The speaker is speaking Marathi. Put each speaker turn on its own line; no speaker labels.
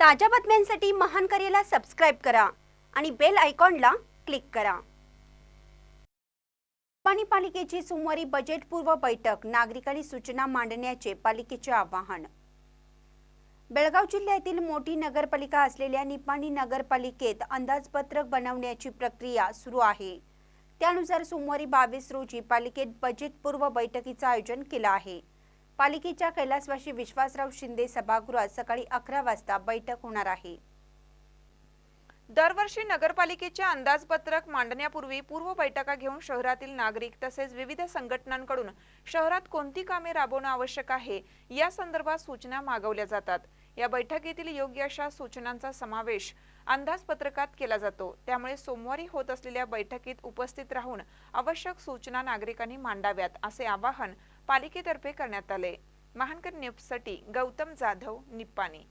ताज्या बातम्यांसाठी महान करेला सबस्क्राईब करा आणि बेल आयकॉनला क्लिक करा. पाणी पालिकेची सोमवारी बजेटपूर्व बैठक नागरिकांनी सूचना मांडण्याचे पालिकेचे आवाहन. बेळगाव जिल्ह्यातील मोठी नगरपालिका असलेल्या निपाणी नगरपालिकेत अंदाजपत्रक बनवण्याची प्रक्रिया सुरू आहे. त्यानुसार सोमवारी बावीस रोजी पालिकेत बजेटपूर्व बैठकीचं आयोजन केलं आहे. पालिकेच्या कैलासवाशी विश्वासराव शिंदे सभागृहात सकाळी अकरा वाजता बैठक होणार आहे.
दरवर्षी नगरपालिकेचे अंदाजपत्रक मांडण्यापूर्वी पूर्व बैठका घेऊन शहरातील नागरिक तसेच विविध संघटनांकडून शहरात कोणती कामे राबवणं आवश्यक आहे या संदर्भात सूचना मागवल्या जातात. या बैठकीतील योग्य अशा सूचनांचा समावेश अंदाजपत्रकात केला जातो. त्यामुळे सोमवारी होत असलेल्या बैठकीत उपस्थित राहून आवश्यक सूचना नागरिकांनी मांडाव्यात असे आवाहन पालिकेतर्फे करण्यात आले. महानकर न्यूजसाठी गौतम जाधव निप्पाणी.